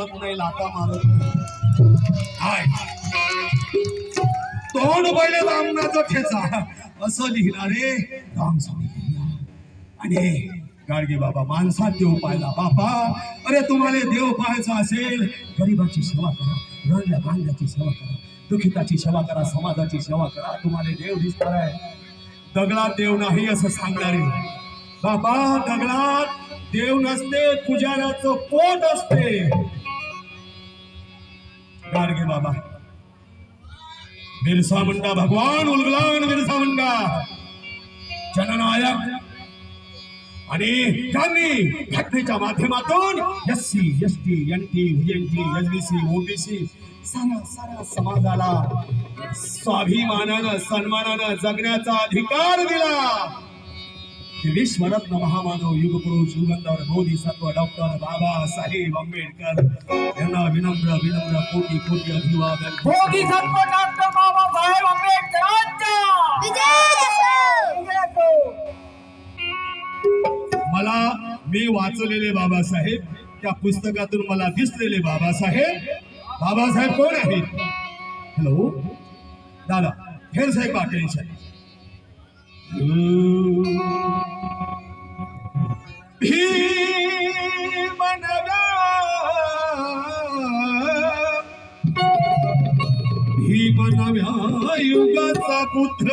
बोलत नाही लाटा मारत नाही. तोंड पहिले रामनाचा ठेचा. असं लिहिणारे राम स्वामी. आणि गाडगे बाबा माणसात देव पाहिला. बाबा अरे तुम्हाला देव पाहायचा असेल गरीबाची सेवा करा रडल्या भांड्याची सेवा करा दुखिताची सेवा करा समाजाची सेवा करा तुम्हाला देव दिसणार आहे. दगडात देव नाही असं सांगणारे बाबा दगडात देव नसते पुजाऱ्याचं पोट असते. गाडगे बाबा। बिरसा मुंडा भगवान उलगलान बिरसा मुंडा। जननायक आणि त्यांनी घटनेच्या माध्यमातून S C S T N T V N T S B C OBC सारा सारा समाजाला स्वाभिमानानं सन्मानानं जगण्याचा अधिकार दिला. विश्वरत्न महामानव युगपुरुष युगंधर बोधिसत्व डॉक्टर बाबासाहेब आंबेडकर यांना विनम्र विनम्र कोटी कोटी अभिवादन. बोधिसत्व डॉक्टर बाबासाहेब आंबेडकरांच्या मला मी वाचलेले बाबासाहेब त्या पुस्तकातून मला दिसलेले बाबासाहेब बाबासाहेब कोण आहेत? हॅलो दादा हेर साहेब पाटील साहेब. नव्या युगाचा पुत्र.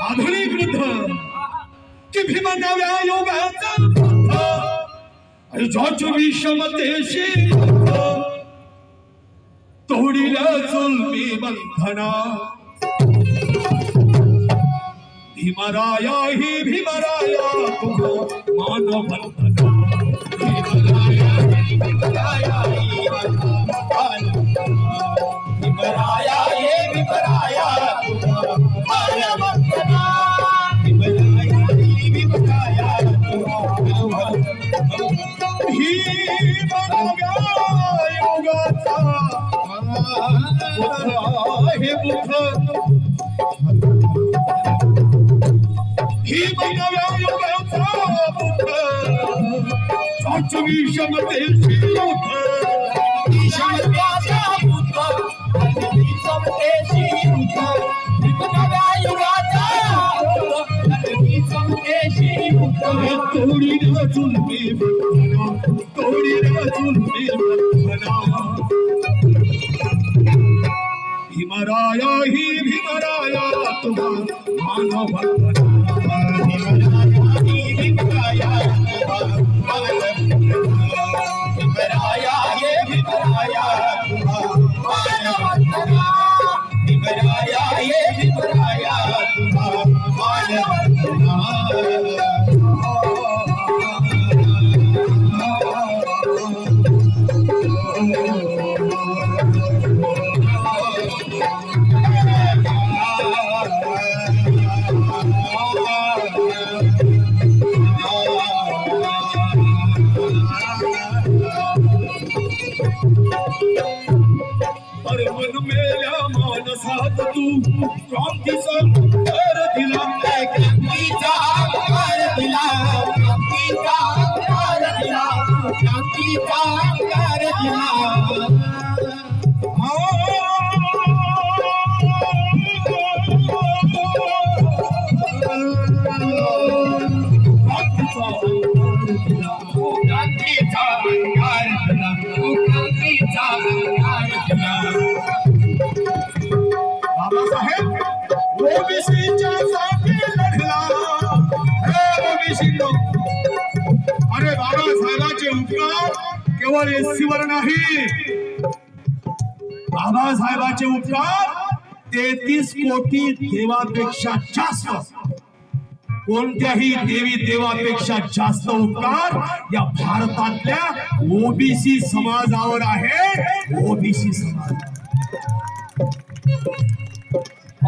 आधुनिक वृद्ध. कि भीमनव्या युगाचा पुत्र जॉच ज्याच्या विषमतेशी तोडिल्या जुलमी बंधना. भीमराया ही भीमराया तुझ मानव बंधना भीमराया ही। भीमराया ही भीमराया हे भीमराया तुझ मानव बंधना भीमराया ही भीमराया हे। बुद्ध तोडी रचून मी तोडी रचून मी भीमराया ही भीमराया तुम्हा मानव बंधना साथ तू क्रांतीचा ओबीसीच्या साठी लढला ओबीसी अरे बाबासाहेबांचे उपकार केवळ एससी वर नाही. बाबासाहेबांचे उपकार तेहतीस कोटी देवापेक्षा जास्त. कोणत्याही देवी देवापेक्षा जास्त उपकार या भारतातल्या ओबीसी समाजावर आहे ओबीसी समाज.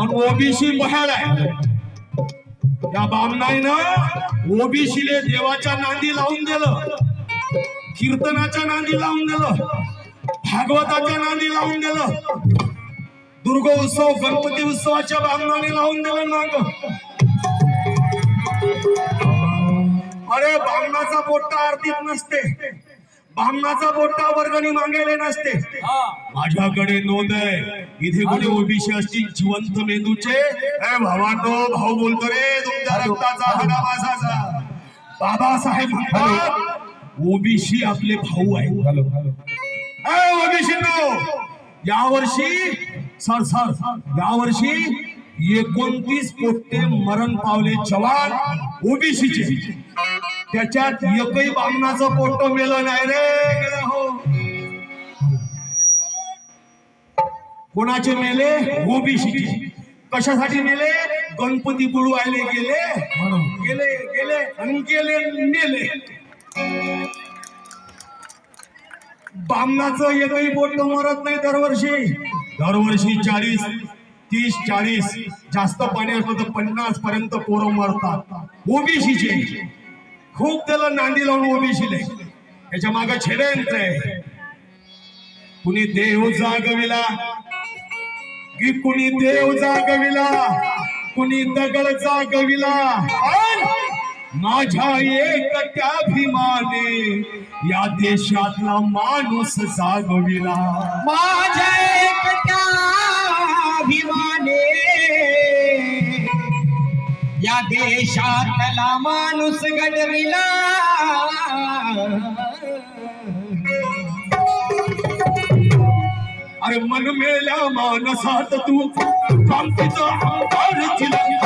आणि ओबीसी बहाल आहे. या बामनाईनं ओबीसीले देवाच्या नांदी लावून दिलं. कीर्तनाच्या नांदी लावून दिलं. भागवताच्या नांदी लावून दिलं. दुर्गोत्सव गणपती उत्सवाच्या बामनाने लावून दिलं नाग अरे बामणाचा पोट्टा आरतीत नसते. बामणाचा बोटा वर्गणी मागायला नसते. हा. माझ्याकडे नोंद आहे. इथे कोणी ओबीसी असतील जिवंत मेंदूचे? भावांनो भाऊ बोलतो रे तुमच्या रक्ताचा हाडा मासाचा. बाबासाहेब म्हणतात ओबीसी आपले भाऊ आहे हॅलो हॅलो. ओबीसी यावर्षी सर सर यावर्षी एकोणतीस पोट्टे मरण पावले जवान ओबीसीचे. त्याच्यात एकही बामणाचं पोट्ट मेलं नाही रे. हो कोणाचे मेले? ओबीसीचे. कशासाठी मेले? गणपती बुडवायले गेले. गेले गेले आणि गेले नेले बामणाचं एकही बोट मरत नाही दरवर्षी. दरवर्षी चाळीस तीस चाळीस. जास्त पाणी असलं तर पन्नास पर्यंत पोरं मरतात. ओबीसीचे. खूप त्याला नांदी लावून ओबीसीले त्याच्यामागे छेडयंत्र आहे. कुणी देव जागविला की कुणी देव जागविला? कुणी दगड जागविला? माझ्या एक त्याभिमाने या देशातला माणूस जागविला. माझ्या एक त्याभिमाने या देशातला माणूस घडविला अरे मन मेल्या मानसात तू क्रांतीचा आंबार चिलंग